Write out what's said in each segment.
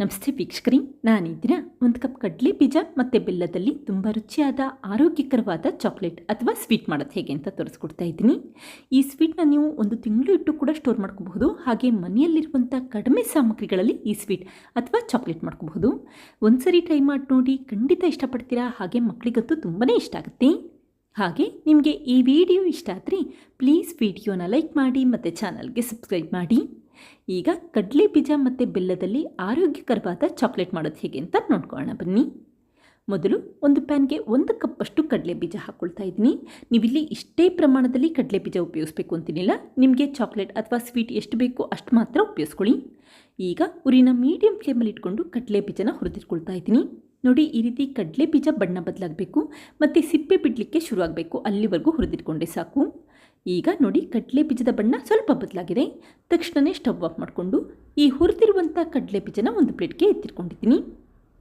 ನಮಸ್ತೆ ವೀಕ್ಷಕರಿ ನಾನಿದ್ದೀನ ಒಂದು ಕಪ್ ಕಡಲೆ ಬೀಜ ಮತ್ತು ಬೆಲ್ಲದಲ್ಲಿ ತುಂಬ ರುಚಿಯಾದ ಆರೋಗ್ಯಕರವಾದ ಚಾಕ್ಲೇಟ್ ಅಥವಾ ಸ್ವೀಟ್ ಮಾಡೋದು ಹೇಗೆ ಅಂತ ತೋರಿಸ್ಕೊಡ್ತಾ ಇದ್ದೀನಿ. ಈ ಸ್ವೀಟ್ನ ನೀವು ಒಂದು ತಿಂಗಳು ಇಟ್ಟು ಕೂಡ ಸ್ಟೋರ್ ಮಾಡ್ಕೋಬಹುದು. ಹಾಗೆ ಮನೆಯಲ್ಲಿರುವಂಥ ಕಡಿಮೆ ಸಾಮಗ್ರಿಗಳಲ್ಲಿ ಈ ಸ್ವೀಟ್ ಅಥವಾ ಚಾಕ್ಲೇಟ್ ಮಾಡ್ಕೋಬಹುದು. ಒಂದು ಸರಿ ಟ್ರೈ ಮಾಡಿ ನೋಡಿ ಖಂಡಿತ ಇಷ್ಟಪಡ್ತೀರಾ? ಹಾಗೆ ಮಕ್ಕಳಿಗಂತೂ ತುಂಬಾ ಇಷ್ಟ ಆಗುತ್ತೆ. ಹಾಗೆ ನಿಮಗೆ ಈ ವಿಡಿಯೋ ಇಷ್ಟ ಆದರೆ ಪ್ಲೀಸ್ ವಿಡಿಯೋನ ಲೈಕ್ ಮಾಡಿ ಮತ್ತು ಚಾನಲ್ಗೆ ಸಬ್ಸ್ಕ್ರೈಬ್ ಮಾಡಿ. ಈಗ ಕಡಲೆ ಬೀಜ ಮತ್ತು ಬೆಲ್ಲದಲ್ಲಿ ಆರೋಗ್ಯಕರವಾದ ಚಾಕ್ಲೇಟ್ ಮಾಡೋದು ಹೇಗೆ ಅಂತ ನೋಡ್ಕೊಳ್ಳೋಣ. ಬನ್ನಿ. ಮೊದಲು ಒಂದು ಪ್ಯಾನ್ಗೆ ಒಂದು ಕಪ್ಪಷ್ಟು ಕಡಲೆ ಬೀಜ ಹಾಕ್ಕೊಳ್ತಾ ಇದ್ದೀನಿ. ನೀವಿಲ್ಲಿ ಇಷ್ಟೇ ಪ್ರಮಾಣದಲ್ಲಿ ಕಡಲೆ ಬೀಜ ಉಪಯೋಗಿಸ್ಬೇಕು ಅಂತಿನಿಲ್ಲ. ನಿಮಗೆ ಚಾಕ್ಲೇಟ್ ಅಥವಾ ಸ್ವೀಟ್ ಎಷ್ಟು ಬೇಕೋ ಅಷ್ಟು ಮಾತ್ರ ಉಪಯೋಗಿಸ್ಕೊಳ್ಳಿ. ಈಗ ಉರಿನ ಮೀಡಿಯಂ ಫ್ಲೇಮಲ್ಲಿ ಇಟ್ಕೊಂಡು ಕಡಲೆ ಬೀಜನ ಹುರಿದಿಟ್ಕೊಳ್ತಾ ಇದ್ದೀನಿ. ನೋಡಿ, ಈ ರೀತಿ ಕಡಲೆ ಬೀಜ ಬಣ್ಣ ಬದಲಾಗಬೇಕು, ಮತ್ತು ಸಿಪ್ಪೆ ಬಿಡಲಿಕ್ಕೆ ಶುರುವಾಗಬೇಕು, ಅಲ್ಲಿವರೆಗೂ ಹುರಿದಿಟ್ಕೊಂಡೆ ಸಾಕು. ಈಗ ನೋಡಿ ಕಡಲೆ ಬೀಜದ ಬಣ್ಣ ಸ್ವಲ್ಪ ಬದಲಾಗಿದೆ. ತಕ್ಷಣವೇ ಸ್ಟವ್ ಆಫ್ ಮಾಡಿಕೊಂಡು ಈ ಹುರಿದಿರುವಂಥ ಕಡಲೆ ಬೀಜನ ಒಂದು ಪ್ಲೇಟ್ಗೆ ಎತ್ತಿಟ್ಕೊಂಡಿದ್ದೀನಿ.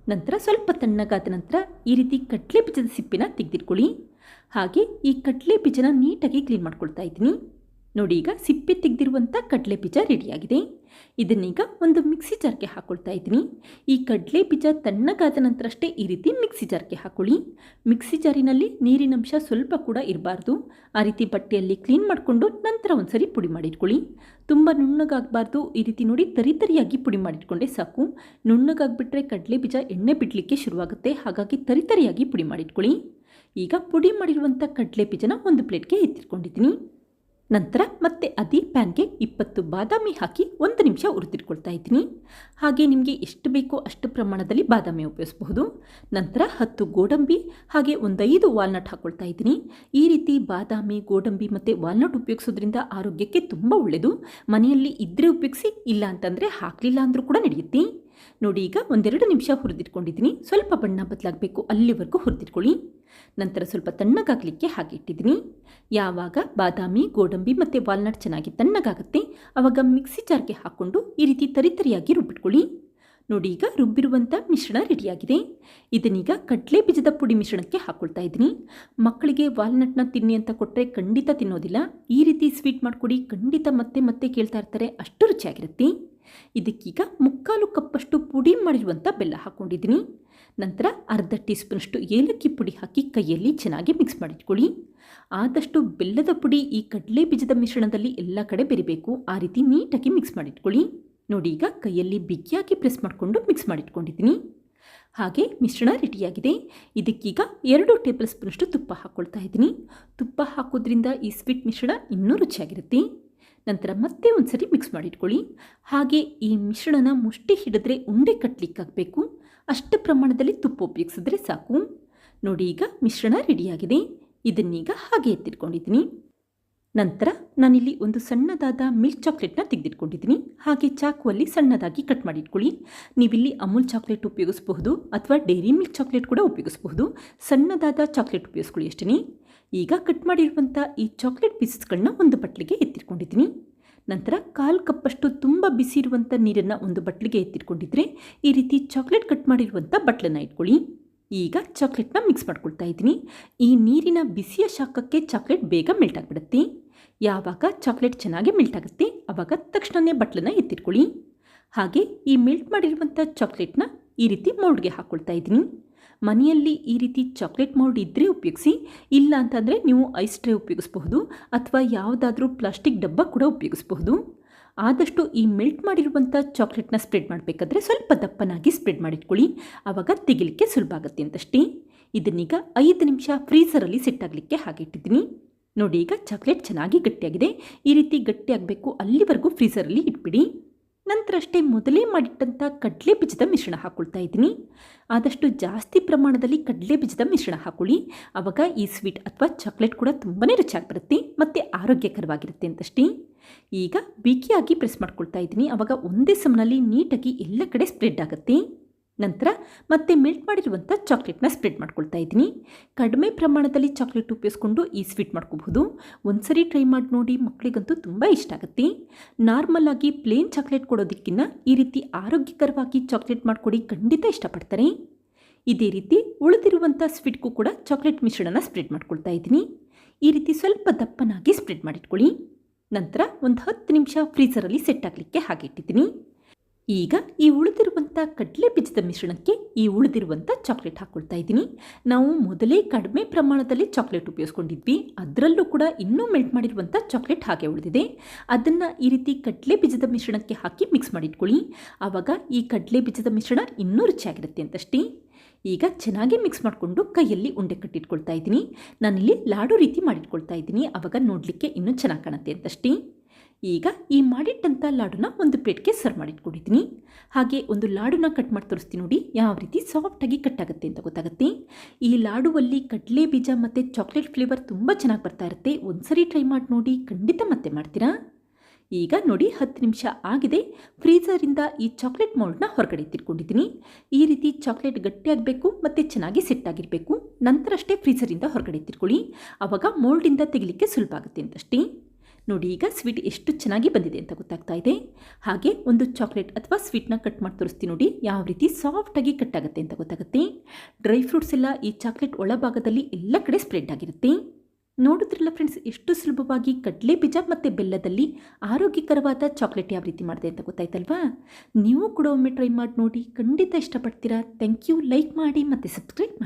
ನಂತರ ಸ್ವಲ್ಪ ತಣ್ಣಗಾದ ನಂತರ ಈ ರೀತಿ ಕಡಲೆ ಬೀಜದ ಸಿಪ್ಪೆನ ತೆಗೆದಿಟ್ಕೊಳ್ಳಿ. ಹಾಗೆ ಈ ಕಡಲೆ ಬೀಜನ ನೀಟಾಗಿ ಕ್ಲೀನ್ ಮಾಡ್ಕೊಳ್ತಾ ಇದ್ದೀನಿ. ನೋಡಿ ಈಗ ಸಿಪ್ಪೆ ತೆಗೆದಿರುವಂಥ ಕಡಲೆ ಬೀಜ ರೆಡಿಯಾಗಿದೆ. ಇದನ್ನೀಗ ಒಂದು ಮಿಕ್ಸಿ ಜಾರ್ಗೆ ಹಾಕ್ಕೊಳ್ತಾ ಇದ್ದೀನಿ. ಈ ಕಡಲೆ ಬೀಜ ತಣ್ಣಗಾದ ನಂತರ ಅಷ್ಟೇ ಈ ರೀತಿ ಮಿಕ್ಸಿ ಜಾರ್ಗೆ ಹಾಕ್ಕೊಳ್ಳಿ ಮಿಕ್ಸಿ ಜಾರಿನಲ್ಲಿ ನೀರಿನಂಶ ಸ್ವಲ್ಪ ಕೂಡ ಇರಬಾರ್ದು. ಆ ರೀತಿ ಬಟ್ಟೆಯಲ್ಲಿ ಕ್ಲೀನ್ ಮಾಡಿಕೊಂಡು ನಂತರ ಒಂದ್ಸರಿ ಪುಡಿ ಮಾಡಿಟ್ಕೊಳ್ಳಿ. ತುಂಬ ನುಣ್ಣಗಾಗಬಾರ್ದು. ಈ ರೀತಿ ನೋಡಿ ತರಿ ತರಿಯಾಗಿ ಪುಡಿ ಮಾಡಿಟ್ಕೊಂಡೆ ಸಾಕು. ನುಣ್ಣಗಾಗ್ಬಿಟ್ರೆ ಕಡಲೆ ಬೀಜ ಎಣ್ಣೆ ಬಿಡಲಿಕ್ಕೆ ಶುರುವಾಗುತ್ತೆ. ಹಾಗಾಗಿ ತರಿ ತರಿಯಾಗಿ ಪುಡಿ ಮಾಡಿಟ್ಕೊಳ್ಳಿ. ಈಗ ಪುಡಿ ಮಾಡಿರುವಂಥ ಕಡಲೆ ಬೀಜನ ಒಂದು ಪ್ಲೇಟ್ಗೆ ಎತ್ತಿಟ್ಕೊಂಡಿದ್ದೀನಿ. ನಂತರ ಮತ್ತೆ ಅದೇ ಪ್ಯಾನ್ಗೆ ಇಪ್ಪತ್ತು ಬಾದಾಮಿ ಹಾಕಿ ಒಂದು ನಿಮಿಷ ಹುರಿದಿಟ್ಕೊಳ್ತಾ ಇದ್ದೀನಿ. ಹಾಗೆ ನಿಮಗೆ ಎಷ್ಟು ಬೇಕೋ ಅಷ್ಟು ಪ್ರಮಾಣದಲ್ಲಿ ಬಾದಾಮಿ ಉಪಯೋಗಿಸಬಹುದು. ನಂತರ ಹತ್ತು ಗೋಡಂಬಿ, ಹಾಗೆ ಒಂದೈದು ವಾಲ್ನಟ್ ಹಾಕ್ಕೊಳ್ತಾ ಇದ್ದೀನಿ. ಈ ರೀತಿ ಬಾದಾಮಿ, ಗೋಡಂಬಿ ಮತ್ತು ವಾಲ್ನಟ್ ಉಪಯೋಗಿಸೋದ್ರಿಂದ ಆರೋಗ್ಯಕ್ಕೆ ತುಂಬ ಒಳ್ಳೆಯದು ಮನೆಯಲ್ಲಿ ಇದ್ದರೆ ಉಪಯೋಗಿಸಿ, ಇಲ್ಲ ಅಂತಂದರೆ ಹಾಕಲಿಲ್ಲ ಅಂದರೂ ಕೂಡ ನಡೆಯುತ್ತೆ. ನೋಡಿ ಈಗ ಒಂದೆರಡು ನಿಮಿಷ ಹುರಿದಿಟ್ಕೊಂಡಿದ್ದೀನಿ. ಸ್ವಲ್ಪ ಬಣ್ಣ ಬದಲಾಗಬೇಕು. ಅಲ್ಲಿವರೆಗೂ ಹುರಿದಿಟ್ಕೊಳ್ಳಿ. ನಂತರ ಸ್ವಲ್ಪ ತಣ್ಣಗಾಗಲಿಕ್ಕೆ ಹಾಗೆ ಇಟ್ಟಿದ್ದೀನಿ. ಯಾವಾಗ ಬಾದಾಮಿ, ಗೋಡಂಬಿ ಮತ್ತು ವಾಲ್ನಟ್ ಚೆನ್ನಾಗಿ ತಣ್ಣಗಾಗುತ್ತೆ ಆವಾಗ ಮಿಕ್ಸಿ ಜಾರ್ಗೆ ಹಾಕ್ಕೊಂಡು ಈ ರೀತಿ ತರಿತರಿಯಾಗಿ ರುಬ್ಬಿಟ್ಕೊಳ್ಳಿ. ನೋಡಿ ಈಗ ರುಬ್ಬಿರುವಂಥ ಮಿಶ್ರಣ ರೆಡಿಯಾಗಿದೆ. ಇದನ್ನೀಗ ಕಡಲೆ ಬೀಜದ ಪುಡಿ ಮಿಶ್ರಣಕ್ಕೆ ಹಾಕ್ಕೊಳ್ತಾ ಇದ್ದೀನಿ. ಮಕ್ಕಳಿಗೆ ವಾಲ್ನಟ್ನ ತಿನ್ನಿ ಅಂತ ಕೊಟ್ಟರೆ ಖಂಡಿತ ತಿನ್ನೋದಿಲ್ಲ. ಈ ರೀತಿ ಸ್ವೀಟ್ ಮಾಡಿಕೊಡಿ, ಖಂಡಿತ ಮತ್ತೆ ಮತ್ತೆ ಕೇಳ್ತಾ ಇರ್ತಾರೆ. ಅಷ್ಟು ರುಚಿಯಾಗಿರುತ್ತೆ. ಇದಕ್ಕೀಗ ಮುಕ್ಕಾಲು ಕಪ್ಪಷ್ಟು ಪುಡಿ ಮಾಡಿರುವಂಥ ಬೆಲ್ಲ ಹಾಕ್ಕೊಂಡಿದ್ದೀನಿ ನಂತರ ಅರ್ಧ ಟೀ ಸ್ಪೂನಷ್ಟು ಏಲಕ್ಕಿ ಪುಡಿ ಹಾಕಿ ಕೈಯಲ್ಲಿ ಚೆನ್ನಾಗಿ ಮಿಕ್ಸ್ ಮಾಡಿಟ್ಕೊಳ್ಳಿ. ಆದಷ್ಟು ಬೆಲ್ಲದ ಪುಡಿ ಈ ಕಡಲೆ ಬೀಜದ ಮಿಶ್ರಣದಲ್ಲಿ ಎಲ್ಲ ಕಡೆ ಬೆರಿಬೇಕು. ಆ ರೀತಿ ನೀಟಾಗಿ ಮಿಕ್ಸ್ ಮಾಡಿಟ್ಕೊಳ್ಳಿ. ನೋಡಿ ಈಗ ಕೈಯಲ್ಲಿ ಬಿಗಿಯಾಗಿ ಪ್ರೆಸ್ ಮಾಡಿಕೊಂಡು ಮಿಕ್ಸ್ ಮಾಡಿಟ್ಕೊಂಡಿದ್ದೀನಿ. ಹಾಗೆ ಮಿಶ್ರಣ ರೆಡಿಯಾಗಿದೆ. ಇದಕ್ಕೀಗ ಎರಡು ಟೇಬಲ್ ಸ್ಪೂನಷ್ಟು ತುಪ್ಪ ಹಾಕ್ಕೊಳ್ತಾ ಇದ್ದೀನಿ. ತುಪ್ಪ ಹಾಕೋದ್ರಿಂದ ಈ ಸ್ವೀಟ್ ಮಿಶ್ರಣ ಇನ್ನೂ ರುಚಿಯಾಗಿರುತ್ತೆ. ನಂತರ ಮತ್ತೆ ಒಂದ್ಸರಿ ಮಿಕ್ಸ್ ಮಾಡಿಟ್ಕೊಳ್ಳಿ. ಹಾಗೆ ಈ ಮಿಶ್ರಣನ ಮುಷ್ಟಿ ಹಿಡಿದ್ರೆ ಉಂಡೆ ಕಟ್ಟಲಿಕ್ಕಾಗಬೇಕು ಅಷ್ಟು ಪ್ರಮಾಣದಲ್ಲಿ ತುಪ್ಪ ಉಪಯೋಗಿಸಿದ್ರೆ ಸಾಕು. ನೋಡಿ ಈಗ ಮಿಶ್ರಣ ರೆಡಿಯಾಗಿದೆ ಇದನ್ನೀಗ ಹಾಗೆ ಎತ್ತಿಟ್ಕೊಂಡಿದ್ದೀನಿ. ನಂತರ ನಾನಿಲ್ಲಿ ಒಂದು ಸಣ್ಣದಾದ ಮಿಲ್ಕ್ ಚಾಕ್ಲೇಟ್ನ ತೆಗೆದಿಟ್ಕೊಂಡಿದ್ದೀನಿ. ಹಾಗೆ ಚಾಕುವಲ್ಲಿ ಸಣ್ಣದಾಗಿ ಕಟ್ ಮಾಡಿಟ್ಕೊಳ್ಳಿ. ನೀವಿಲ್ಲಿ ಅಮೂಲ್ ಚಾಕ್ಲೇಟ್ ಉಪಯೋಗಿಸಬಹುದು ಅಥವಾ ಡೈರಿ ಮಿಲ್ಕ್ ಚಾಕ್ಲೇಟ್ ಕೂಡ ಉಪಯೋಗಿಸಬಹುದು. ಸಣ್ಣದಾದ ಚಾಕ್ಲೇಟ್ ಉಪಯೋಗಿಸ್ಕೊಳ್ಳಿ ಅಷ್ಟೇ ಈಗ ಕಟ್ ಮಾಡಿರುವಂಥ ಈ ಚಾಕ್ಲೇಟ್ ಪೀಸಸ್ಗಳನ್ನ ಒಂದು ಬಟ್ಲಿಗೆ ಎತ್ತಿಟ್ಕೊಂಡಿದ್ದೀನಿ. ನಂತರ ಕಾಲು ಕಪ್ಪಷ್ಟು ತುಂಬ ಬಿಸಿ ಇರುವಂಥ ನೀರನ್ನು ಒಂದು ಬಟ್ಲಿಗೆ ಎತ್ತಿಟ್ಕೊಂಡಿದ್ರೆ ಈ ರೀತಿ ಚಾಕ್ಲೇಟ್ ಕಟ್ ಮಾಡಿರುವಂಥ ಬಟ್ಲನ್ನು ಇಟ್ಕೊಳ್ಳಿ. ಈಗ ಚಾಕ್ಲೇಟ್ನ ಮಿಕ್ಸ್ ಮಾಡ್ಕೊಳ್ತಾ ಇದ್ದೀನಿ. ಈ ನೀರಿನ ಬಿಸಿಯ ಶಾಖಕ್ಕೆ ಚಾಕ್ಲೇಟ್ ಬೇಗ ಮೆಲ್ಟ್ ಆಗಿಬಿಡುತ್ತೆ. ಯಾವಾಗ ಚಾಕ್ಲೇಟ್ ಚೆನ್ನಾಗಿ ಮೆಲ್ಟ್ ಆಗುತ್ತೆ ಆವಾಗ ತಕ್ಷಣವೇ ಬಟ್ಲನ್ನ ಎತ್ತಿಟ್ಕೊಳ್ಳಿ. ಹಾಗೆ ಈ ಮೆಲ್ಟ್ ಮಾಡಿರುವಂಥ ಚಾಕ್ಲೇಟ್ನ ಈ ರೀತಿ ಮೋಲ್ಡ್ಗೆ ಹಾಕ್ಕೊಳ್ತಾ ಇದ್ದೀನಿ. ಮನೆಯಲ್ಲಿ ಈ ರೀತಿ ಚಾಕ್ಲೇಟ್ ಮೋಲ್ಡ್ ಇದ್ದರೆ ಉಪಯೋಗಿಸಿ, ಇಲ್ಲ ಅಂತಂದರೆ ನೀವು ಐಸ್ ಟ್ರೇ ಉಪಯೋಗಿಸಬಹುದು, ಅಥವಾ ಯಾವುದಾದ್ರೂ ಪ್ಲಾಸ್ಟಿಕ್ ಡಬ್ಬ ಕೂಡ ಉಪಯೋಗಿಸಬಹುದು. ಆದಷ್ಟು ಈ ಮೆಲ್ಟ್ ಮಾಡಿರುವಂಥ ಚಾಕ್ಲೇಟ್ನ ಸ್ಪ್ರೆಡ್ ಮಾಡಬೇಕಾದ್ರೆ ಸ್ವಲ್ಪ ದಪ್ಪನಾಗಿ ಸ್ಪ್ರೆಡ್ ಮಾಡಿಟ್ಕೊಳ್ಳಿ ಆವಾಗ ತೆಗಿಲಿಕ್ಕೆ ಸುಲಭ ಆಗುತ್ತೆ ಅಂತಷ್ಟೇ. ಇದನ್ನೀಗ ಐದು ನಿಮಿಷ ಫ್ರೀಸರಲ್ಲಿ ಸೆಟ್ ಆಗಲಿಕ್ಕೆ ಹಾಗೆ ಇಟ್ಟಿದ್ದೀನಿ. ನೋಡಿ, ಈಗ ಚಾಕ್ಲೇಟ್ ಚೆನ್ನಾಗಿ ಗಟ್ಟಿಯಾಗಿದೆ. ಈ ರೀತಿ ಗಟ್ಟಿಯಾಗಬೇಕು, ಅಲ್ಲಿವರೆಗೂ ಫ್ರೀಸರಲ್ಲಿ ಇಟ್ಬಿಡಿ. ನಂತರ ಅಷ್ಟೇ ಮೊದಲೇ ಮಾಡಿಟ್ಟಂಥ ಕಡಲೆ ಬೀಜದ ಮಿಶ್ರಣ ಹಾಕ್ಕೊಳ್ತಾ ಇದ್ದೀನಿ. ಆದಷ್ಟು ಜಾಸ್ತಿ ಪ್ರಮಾಣದಲ್ಲಿ ಕಡಲೆ ಬೀಜದ ಮಿಶ್ರಣ ಹಾಕೊಳ್ಳಿ. ಆವಾಗ ಈ ಸ್ವೀಟ್ ಅಥವಾ ಚಾಕ್ಲೇಟ್ ಕೂಡ ತುಂಬಾ ರುಚಿಯಾಗಿ ಬರುತ್ತೆ ಮತ್ತು ಆರೋಗ್ಯಕರವಾಗಿರುತ್ತೆ ಅಂತಷ್ಟೇ. ಈಗ ಬಿಗಿಯಾಗಿ ಪ್ರೆಸ್ ಮಾಡ್ಕೊಳ್ತಾ ಇದ್ದೀನಿ. ಆವಾಗ ಒಂದೇ ಸಮನಲ್ಲಿ ನೀಟಾಗಿ ಎಲ್ಲ ಕಡೆ ಸ್ಪ್ರೆಡ್ ಆಗುತ್ತೆ. ನಂತರ ಮತ್ತೆ ಮೆಲ್ಟ್ ಮಾಡಿರುವಂಥ ಚಾಕ್ಲೇಟ್ನ ಸ್ಪ್ರೆಡ್ ಮಾಡ್ಕೊಳ್ತಾ ಇದ್ದೀನಿ. ಕಡಿಮೆ ಪ್ರಮಾಣದಲ್ಲಿ ಚಾಕ್ಲೇಟ್ ಉಪಯೋಗಿಸ್ಕೊಂಡು ಈ ಸ್ವೀಟ್ ಮಾಡ್ಕೋಬಹುದು. ಒಂದ್ಸರಿ ಟ್ರೈ ಮಾಡಿ ನೋಡಿ ಮಕ್ಕಳಿಗಂತೂ ತುಂಬ ಇಷ್ಟ ಆಗುತ್ತೆ. ನಾರ್ಮಲ್ ಆಗಿ ಪ್ಲೇನ್ ಚಾಕ್ಲೇಟ್ ಕೊಡೋದಕ್ಕಿಂತ ಈ ರೀತಿ ಆರೋಗ್ಯಕರವಾಗಿ ಚಾಕ್ಲೇಟ್ ಮಾಡಿಕೊಡಿ ಖಂಡಿತ ಇಷ್ಟಪಡ್ತಾರೆ. ಇದೇ ರೀತಿ ಉಳಿದಿರುವಂಥ ಸ್ವೀಟ್ಗೂ ಕೂಡ ಚಾಕ್ಲೇಟ್ ಮಿಶ್ರಣನ ಸ್ಪ್ರೆಡ್ ಮಾಡ್ಕೊಳ್ತಾ ಇದ್ದೀನಿ. ಈ ರೀತಿ ಸ್ವಲ್ಪ ದಪ್ಪನಾಗಿ ಸ್ಪ್ರೆಡ್ ಮಾಡಿಟ್ಕೊಳ್ಳಿ. ನಂತರ ಒಂದು ಹತ್ತು ನಿಮಿಷ ಫ್ರೀಸರಲ್ಲಿ ಸೆಟ್ ಆಗಲಿಕ್ಕೆ ಹಾಗೆ ಇಟ್ಟಿದ್ದೀನಿ. ಈಗ ಈ ಉಳಿದಿರುವಂಥ ಕಡಲೆ ಬೀಜದ ಮಿಶ್ರಣಕ್ಕೆ ಈ ಉಳಿದಿರುವಂಥ ಚಾಕ್ಲೇಟ್ ಹಾಕ್ಕೊಳ್ತಾ ಇದ್ದೀನಿ. ನಾವು ಮೊದಲೇ ಕಡಿಮೆ ಪ್ರಮಾಣದಲ್ಲಿ ಚಾಕ್ಲೇಟ್ ಉಪಯೋಗಿಸ್ಕೊಂಡಿದ್ವಿ. ಅದರಲ್ಲೂ ಕೂಡ ಇನ್ನೂ ಮೆಲ್ಟ್ ಮಾಡಿರುವಂಥ ಚಾಕ್ಲೇಟ್ ಹಾಗೆ ಉಳಿದಿದೆ. ಅದನ್ನು ಈ ರೀತಿ ಕಡಲೆ ಬೀಜದ ಮಿಶ್ರಣಕ್ಕೆ ಹಾಕಿ ಮಿಕ್ಸ್ ಮಾಡಿಟ್ಕೊಳ್ಳಿ. ಆವಾಗ ಈ ಕಡಲೆ ಬೀಜದ ಮಿಶ್ರಣ ಇನ್ನೂ ರುಚಿಯಾಗಿರುತ್ತೆ ಅಂತಷ್ಟೇ. ಈಗ ಚೆನ್ನಾಗಿ ಮಿಕ್ಸ್ ಮಾಡಿಕೊಂಡು ಕೈಯಲ್ಲಿ ಉಂಡೆ ಕಟ್ಟಿಟ್ಕೊಳ್ತಾ ಇದ್ದೀನಿ. ನಾನಿಲ್ಲಿ ಲಾಡು ರೀತಿ ಮಾಡಿಟ್ಕೊಳ್ತಾ ಇದ್ದೀನಿ. ಆವಾಗ ನೋಡಲಿಕ್ಕೆ ಇನ್ನೂ ಚೆನ್ನಾಗಿ ಕಾಣುತ್ತೆ ಅಂತಷ್ಟೇ. ಈಗ ಈ ಮಾಡಿಟ್ಟಂಥ ಲಾಡುನ ಒಂದು ಪ್ಲೇಟ್ಗೆ ಸರ್ವ್ ಮಾಡಿಟ್ಕೊಂಡಿದ್ದೀನಿ. ಹಾಗೆ ಒಂದು ಲಾಡುನ ಕಟ್ ಮಾಡಿ ತೋರಿಸ್ತೀನಿ ನೋಡಿ, ಯಾವ ರೀತಿ ಸಾಫ್ಟಾಗಿ ಕಟ್ ಆಗುತ್ತೆ ಅಂತ ಗೊತ್ತಾಗುತ್ತೆ. ಈ ಲಾಡುವಲ್ಲಿ ಕಡಲೆ ಬೀಜ ಮತ್ತು ಚಾಕ್ಲೇಟ್ ಫ್ಲೇವರ್ ತುಂಬ ಚೆನ್ನಾಗಿ ಬರ್ತಾ ಇರುತ್ತೆ. ಒಂದ್ಸರಿ ಟ್ರೈ ಮಾಡಿ ನೋಡಿ, ಖಂಡಿತ ಮತ್ತೆ ಮಾಡ್ತೀರಾ? ಈಗ ನೋಡಿ, ಹತ್ತು ನಿಮಿಷ ಆಗಿದೆ. ಫ್ರೀಝರಿಂದ ಈ ಚಾಕ್ಲೇಟ್ ಮೌಲ್ಡ್ನ ಹೊರಗಡೆ ತಿರ್ಕೊಂಡಿದ್ದೀನಿ ಈ ರೀತಿ ಚಾಕ್ಲೇಟ್ ಗಟ್ಟಿಯಾಗಬೇಕು ಮತ್ತು ಚೆನ್ನಾಗಿ ಸೆಟ್ಟಾಗಿರಬೇಕು ನಂತರ ಅಷ್ಟೇ ಫ್ರೀಝರಿಂದ ಹೊರಗಡೆ ತಿರ್ಕೊಳ್ಳಿ ಆವಾಗ ಮೋಲ್ಡಿಂದ ತೆಗಿಲಿಕ್ಕೆ ಸುಲಭ ಆಗುತ್ತೆ ಅಂತಷ್ಟೇ. ನೋಡಿ, ಈಗ ಸ್ವೀಟ್ ಎಷ್ಟು ಚೆನ್ನಾಗಿ ಬಂದಿದೆ ಅಂತ ಗೊತ್ತಾಗ್ತಾ ಇದೆ. ಹಾಗೆ ಒಂದು ಚಾಕ್ಲೇಟ್ ಅಥವಾ ಸ್ವೀಟ್ನ ಕಟ್ ಮಾಡಿ ತೋರಿಸ್ತೀನಿ ನೋಡಿ, ಯಾವ ರೀತಿ ಸಾಫ್ಟಾಗಿ ಕಟ್ ಆಗುತ್ತೆ ಅಂತ ಗೊತ್ತಾಗುತ್ತೆ. ಡ್ರೈ ಫ್ರೂಟ್ಸ್ ಎಲ್ಲ ಈ ಚಾಕ್ಲೇಟ್ ಒಳಭಾಗದಲ್ಲಿ ಎಲ್ಲ ಕಡೆ ಸ್ಪ್ರೆಡ್ ಆಗಿರುತ್ತೆ. ನೋಡಿದ್ರಲ್ಲ ಫ್ರೆಂಡ್ಸ್ ಎಷ್ಟು ಸುಲಭವಾಗಿ ಕಡಲೆ ಬೀಜ ಮತ್ತು ಬೆಲ್ಲದಲ್ಲಿ ಆರೋಗ್ಯಕರವಾದ ಚಾಕ್ಲೇಟ್ ಯಾವ ರೀತಿ ಮಾಡಿದೆ ಅಂತ ಗೊತ್ತಾಯ್ತಲ್ವಾ? ನೀವು ಕೂಡ ಒಮ್ಮೆ ಟ್ರೈ ಮಾಡಿ ನೋಡಿ, ಖಂಡಿತ ಇಷ್ಟಪಡ್ತೀರಾ. ಥ್ಯಾಂಕ್ ಯು ಲೈಕ್ ಮಾಡಿ ಮತ್ತು ಸಬ್ಸ್ಕ್ರೈಬ್